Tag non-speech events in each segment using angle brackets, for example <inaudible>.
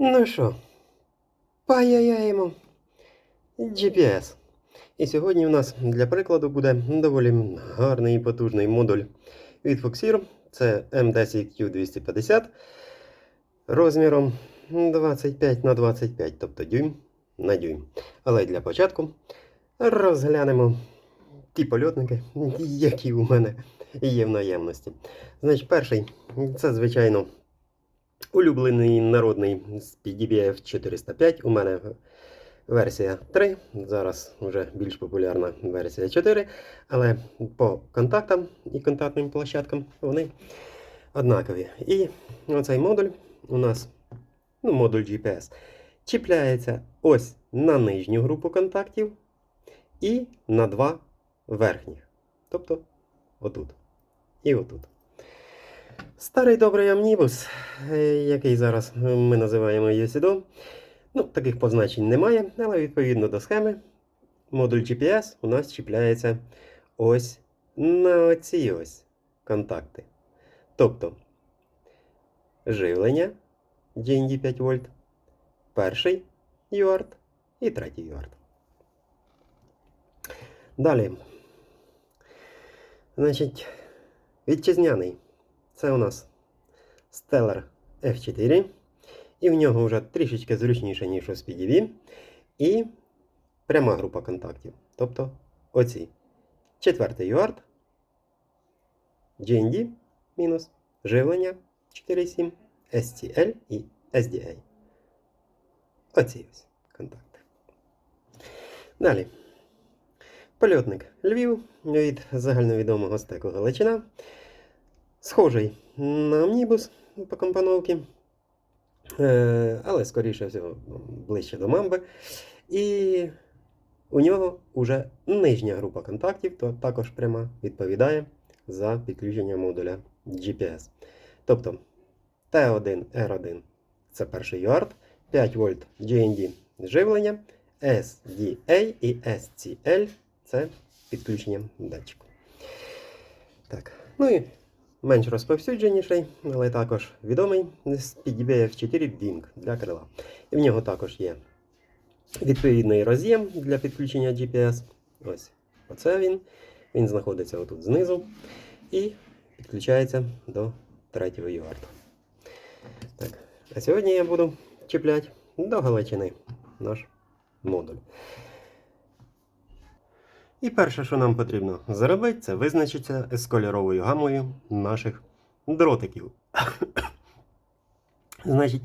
Ну що, паяємо GPS. І сьогодні у нас для прикладу буде доволі гарний і потужний модуль від Foxir. Це M10Q250 розміром 25 на 25, тобто дюйм на дюйм. Але для початку розглянемо ті польотники, які у мене є в наявності. Значить, перший це, звичайно, улюблений народний з PDBF 405. У мене версія 3. Зараз вже більш популярна версія 4. Але по контактам і контактним площадкам вони однакові. І оцей модуль у нас, ну, модуль GPS, чіпляється ось на нижню групу контактів і на два верхніх. Тобто отут. І отут. Старий добрий амнібус, е, який зараз ми називаємо USIDO. Ну, таких позначень немає, але відповідно до схеми модуль GPS у нас чіпляється ось на ці ось контакти. Тобто живлення DND 5 вольт, перший UART і третій UART. Далі. Значить, вітчизняний. Це у нас Stellar F4. І в нього вже трішечки зручніше, ніж у SPDV. І пряма група контактів. Тобто оці. Четвертий UART, GND мінус, живлення 4.7, STL і SDA. Оці ось контакти. Далі. Польотник Львів від загальновідомого стеку Галичина. Схожий на амнібус по компоновці, е, але, скоріше всього, ближче до мамби. І у нього вже нижня група контактів, то також пряма відповідає за підключення модуля GPS. Тобто T1, R1 це перший UART, 5 вольт GND живлення, SDA і SCL це підключення датчику. Так, ну і менш розповсюдженіший, але також відомий з PDBF 4 Bing для крила. І в нього також є відповідний роз'єм для підключення GPS. Ось оце він. Він знаходиться отут знизу і підключається до третього UART. Так, а сьогодні я буду чіпляти до Галичини наш модуль. І перше, що нам потрібно зробити, це визначитися з кольоровою гамою наших дротиків. <coughs> Значить,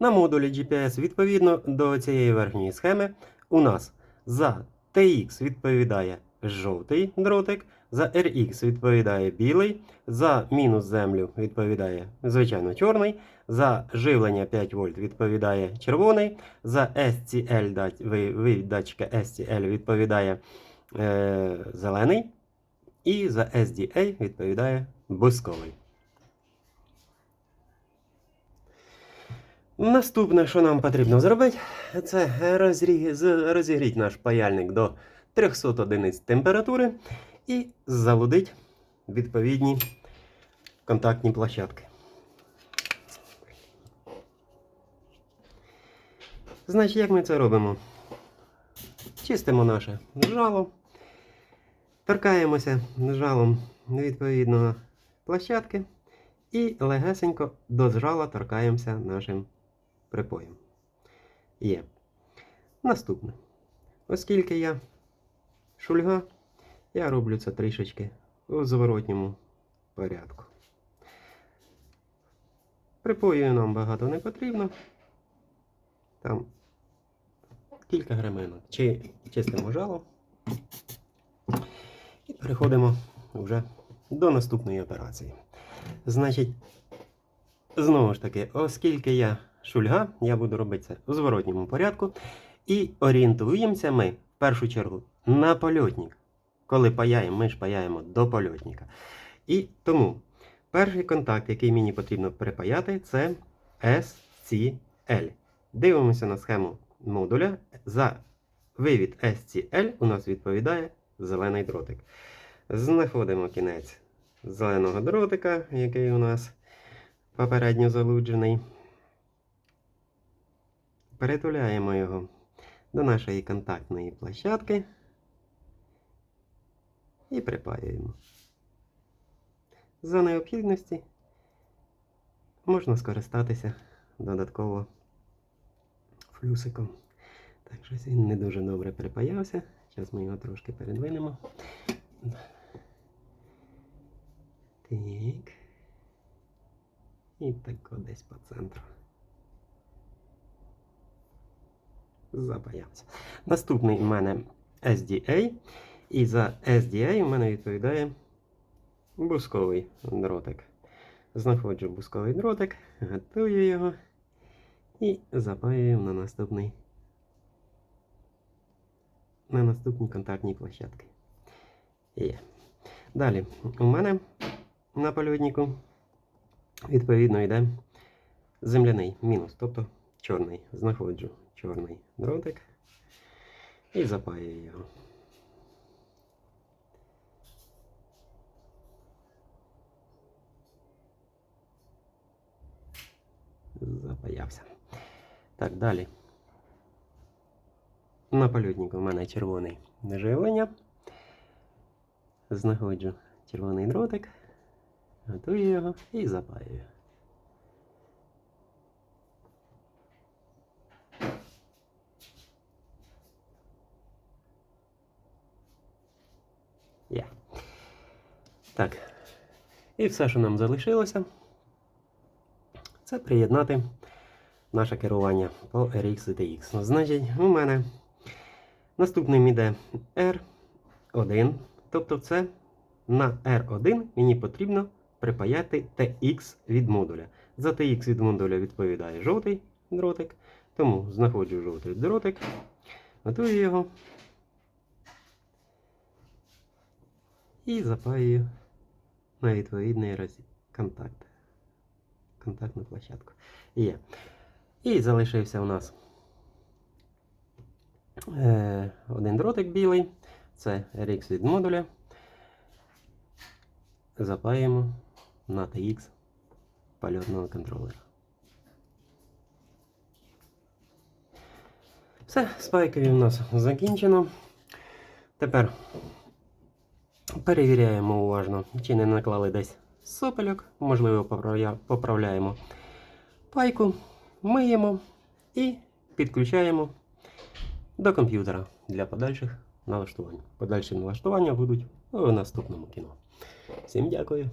на модулі GPS відповідно до цієї верхньої схеми у нас за TX відповідає жовтий дротик, за RX відповідає білий, за мінус землю відповідає, звичайно, чорний, за живлення 5 вольт відповідає червоний, за SCL датчика SCL відповідає е, зелений. І за SDA відповідає бусковий. Наступне, що нам потрібно зробити, це розрі... розігріти наш паяльник до 300 одиниць температури і залудити відповідні контактні площадки. Значить, як ми це робимо? Чистимо наше жало, торкаємося жалом відповідно площадки і легесенько до жала торкаємося нашим припоєм. Є. Наступне. Оскільки я шульга, я роблю це трішечки у зворотньому порядку. Припою нам багато не потрібно. Там кілька граминок. Чи чистимо жало. Переходимо вже до наступної операції. Значить, знову ж таки, оскільки я шульга, я буду робити це у зворотньому порядку. І орієнтуємося ми в першу чергу на польотник. Коли паяємо, ми ж паяємо до польотника. І тому перший контакт, який мені потрібно припаяти, це SCL. Дивимося на схему модуля. За вивід SCL у нас відповідає зелений дротик. Знаходимо кінець зеленого дротика, який у нас попередньо залуджений. перетуляємо його до нашої контактної площадки і припаюємо. За необхідності можна скористатися додатково флюсиком. Так, щось він не дуже добре припаявся. Зараз ми його трошки передвинемо. Так. І так десь по центру. Запаявся. Наступний у мене SDA. І за SDA у мене відповідає бусковий дротик. Знаходжу бусковий дротик, готую його і запаюю на наступний на наступній контактній площадці. Є. Далі, у мене на польотнику відповідно йде земляний мінус, тобто чорний. Знаходжу чорний дротик і запаюю його. Запаявся. Так, далі. На польотнику в мене червоний живлення. Знаходжу червоний дротик, готую його і запаюю. Є. Так. І все, що нам залишилося, це приєднати наше керування по RX ZTX. Значить, у мене наступним іде R1. Тобто це на R1 мені потрібно припаяти TX від модуля. За TX від модуля відповідає жовтий дротик. Тому знаходжу жовтий дротик, готую його і запаюю на відповідний роз- контакт. Контактну площадку. Є. І залишився у нас е, один дротик білий. Це RX від модуля. Запаємо на TX польотного контролера. Все, спайкові у нас закінчено. Тепер перевіряємо уважно, чи не наклали десь сопельок. Можливо, поправляємо пайку, миємо і підключаємо до комп'ютера для подальших налаштувань. Подальші налаштування будуть у наступному кіно. Всім дякую.